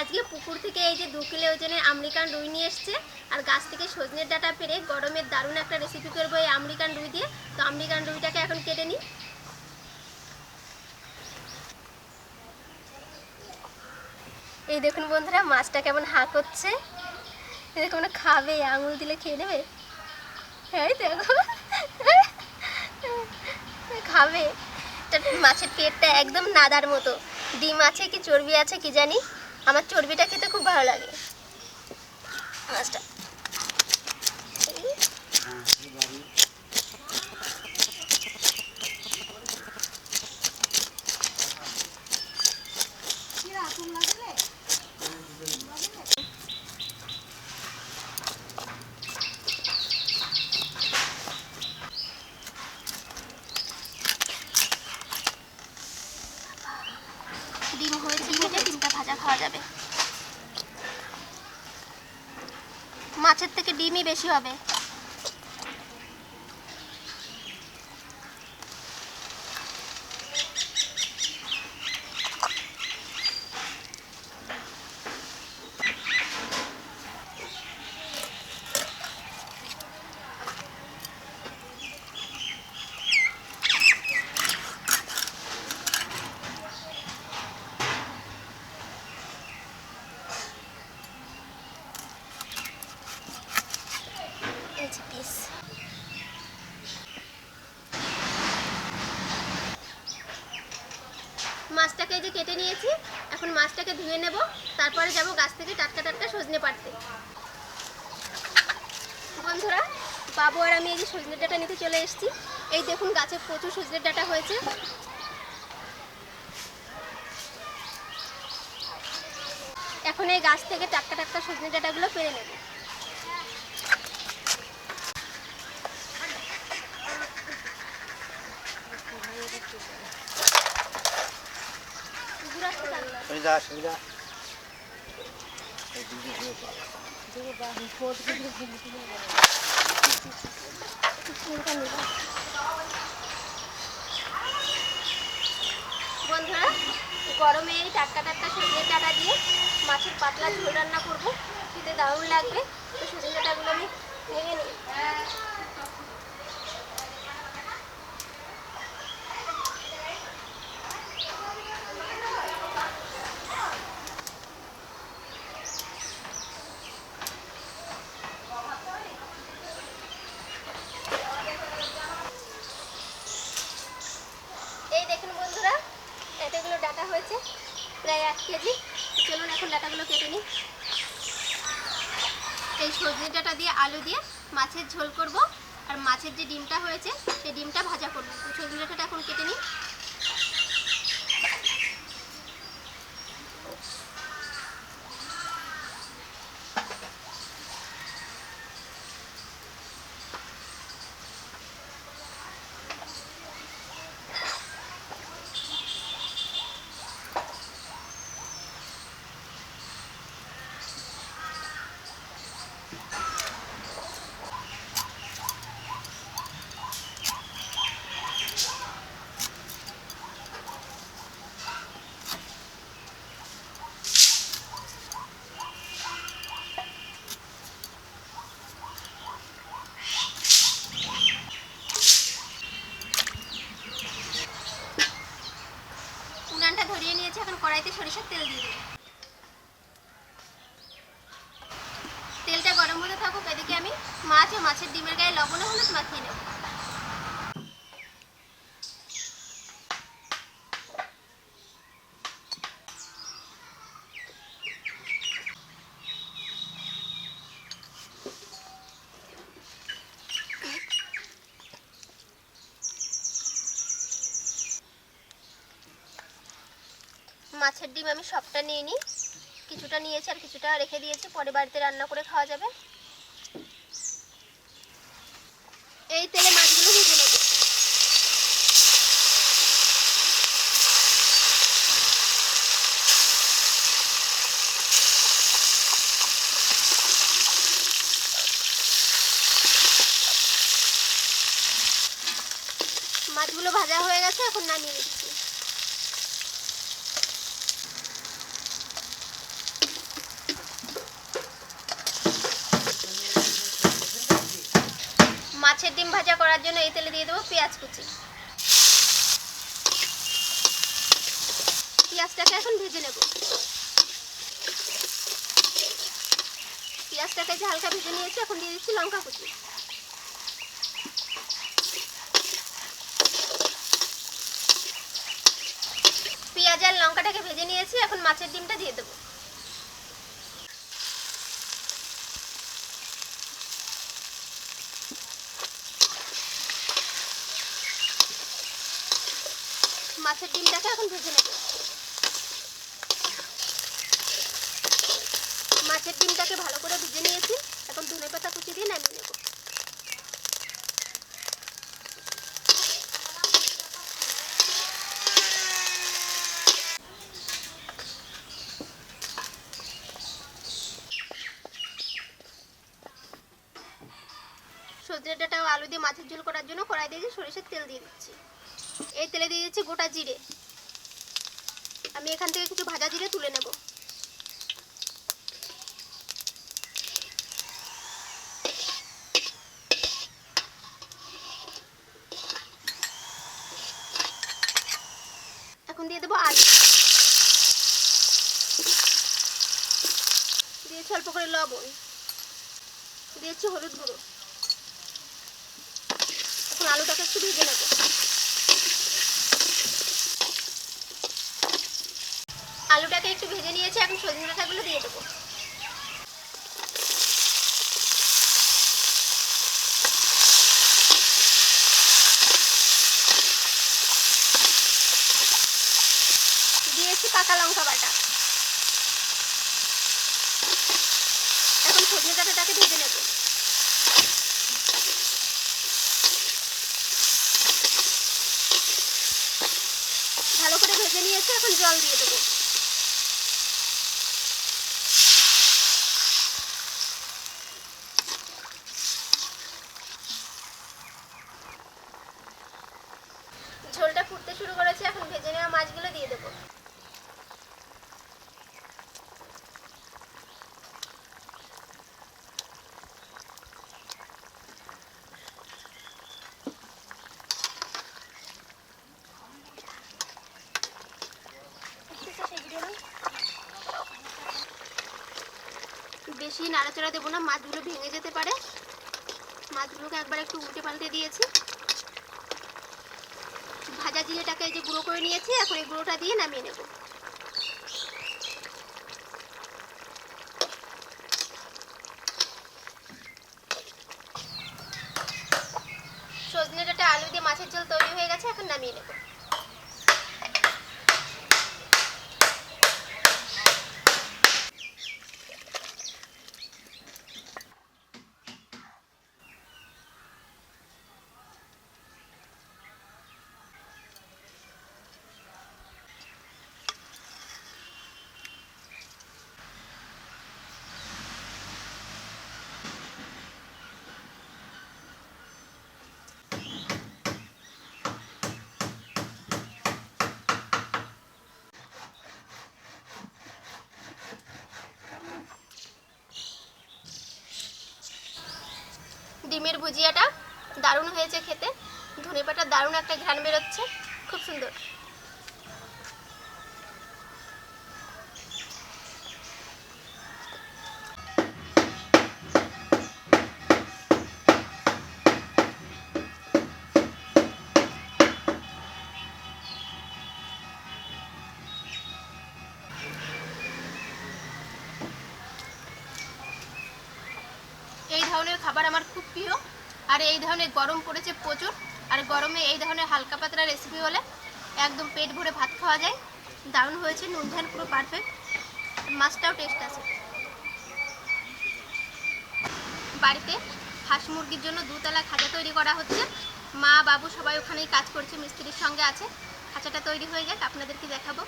আজকে পুকুর থেকে এই যে দু কিলো ওজনের আমেরিকান রুই নিয়ে এসছে। আর গাছ থেকে সজনের ডাটা পেরে গরমের দারুণ একটা রেসিপি করব এই আমেরিকান রুই দিয়ে। তো আমেরিকান রুইটাকে এখন কেটে নিই। এই দেখুন বন্ধুরা, মাছটা কেমন হা করছে। এই দেখুন খাবে, আঙুল দিলে খেয়ে নেবে। এই দেখো। খাবে। মাছের পেটটা একদম নাদার মতো। ডিম আছে কি, চর্বি আছে কি জানি। আমার চর্বিটা খেতে খুব ভালো লাগে। মাছটা ডিম হয়েছে ভেজে ডিমটা ভাজা খাওয়া যাবে। মাছের থেকে ডিমই বেশি হবে এই যে পিস মাছটাকে এই যে কেটে নিয়েছি, এখন মাছটাকে ধুয়ে নেব। তারপরে যাব গাছ থেকে টাটকা টাটকা সজনে পাড়তে। বন্ধুরা, বাবু আর আমি এই যে সজনে ডাটা নিতে চলে এসেছি। এই দেখুন গাছে প্রচুর সজনের ডাটা হয়েছে। এখন এই গাছ থেকে টাটকা টাটকা সজনে ডাটাগুলো পেরে নেব। বন্ধুরা, গরমে এই টাটকা টাটকা সজনের ডাটা দিয়ে মাছের পাতলা ঝোল রান্না করব। খেতে দারুণ লাগবে। তো সজনের ডাটাগুলো আমি ভেঙে নিই এই দেখুন বন্ধুরা এতগুলো ডাটা হয়েছে প্রায় এক কেজি চলুন এখন ডাটাগুলো কেটে নিই এই সজনে দিয়ে আলু দিয়ে মাছের ঝোল করব। আর মাছের যে ডিমটা হয়েছে, সেই ডিমটা ভাজা করব। সজনে ডাটাটা এখন কেটে নিই। ধরিয়ে নিয়েছি, এখন কড়াইতে সরিষার তেল দিয়ে দেবো। তেলটা গরম হতে থাকুক, এদিকে আমি মাছ ও মাছের ডিমের গায়ে লবণ হলুদ মাখিয়ে নেব। মাছের ডিম আমি সবটা নিয়ে নিই। কিছুটা নিয়েছি আর কিছুটা রেখে দিয়েছি। পরে বাড়িতে রান্না করে খাওয়া যাবে। এই তেলে মাছগুলো ভেজে নেব। মাছগুলো ভাজা হয়ে গেছে, এখন নামিয়ে দিচ্ছি মাছের ডিম ভাজা করার জন্য এই তেলে দিয়ে দেবো পেঁয়াজ কুচি। পেঁয়াজটাকে এখন ভেজে নেব। পেঁয়াজটাকে যে হালকা ভেজে নিয়েছি, এখন দিয়ে দিচ্ছি লঙ্কা কুচি। পেঁয়াজ আর লঙ্কাটাকে ভেজে নিয়েছি, এখন মাছের ডিমটা দিয়ে দেবো। মাছের ডিমটাকে এখন ভেজে নেব। মাছের ডিমটাকে ভালো করে ভেজে নিয়েছি। এখন ধনে পাতা কুচি দিয়ে নামিয়ে নেব। সজনে ডাঁটা আলু দিয়ে মাছের ঝোল করার জন্য কড়াই দিয়ে সরিষার তেল দিয়ে দিচ্ছি। এই তেলে দিয়ে দিচ্ছি গোটা জিরে। আমি এখান থেকে কিছু ভাজা জিরে তুলে নেব। এখন দিয়ে দেবো আলু। দিয়েছি অল্প করে লবণ। দিয়েছি হলুদ গুঁড়ো। এখন আলুটাকে একটু ভেজে নেব। আলুটাকে একটু ভেজে নিয়েছি, এখন সজনে ডাঁটাগুলো দিয়ে দেবো। দিয়েছি পাকা লঙ্কা বাটা। এখন সজনে ডাঁটাটাকে ভেজে নেব। ভালো করে ভেজে নিয়েছি, এখন জল দিয়ে দেবো। ঝোলটা ফুটতে শুরু করেছে, এখন ভেজে নেওয়া মাছগুলো দিয়ে দেবো। বেশি নাড়াচাড়া দেবো না, মাছগুলো ভেঙে যেতে পারে। মাছগুলোকে একবার একটু উল্টে পাল্টে দিয়েছি। জিরেটাকে এই যে গুঁড়ো করে নিয়েছি, এখন এই গুঁড়োটা দিয়ে নামিয়ে নেব। সজনে ডাঁটা আলু দিয়ে মাছের ঝোল তৈরি হয়ে গেছে, এখন নামিয়ে নেব। ডিমের ভুজিয়াটা দারুণ হয়েছে খেতে। ধনে দারুণ একটা ঘ্রাণ বেরোচ্ছে। খুব সুন্দর। খাবার আমার খুব প্রিয়। আর এই ধরনের গরম পড়েছে প্রচুর। আর গরমে এই ধরনের হালকা পাতলা রেসিপি হলে একদম পেট ভরে ভাত খাওয়া যায়। দারুণ হয়েছে, নুন ঝাল পুরো পারফেক্ট মাছটাও টেস্ট আছে। বাড়িতে হাঁস মুরগির জন্য দুতলা খাঁচা তৈরি করা হচ্ছে। মা, বাবু সবাই ওখানেই কাজ করছে, মিস্ত্রির সঙ্গে আছে। খাঁচাটা তৈরি হয়ে যাক আপনাদেরকে দেখাবো।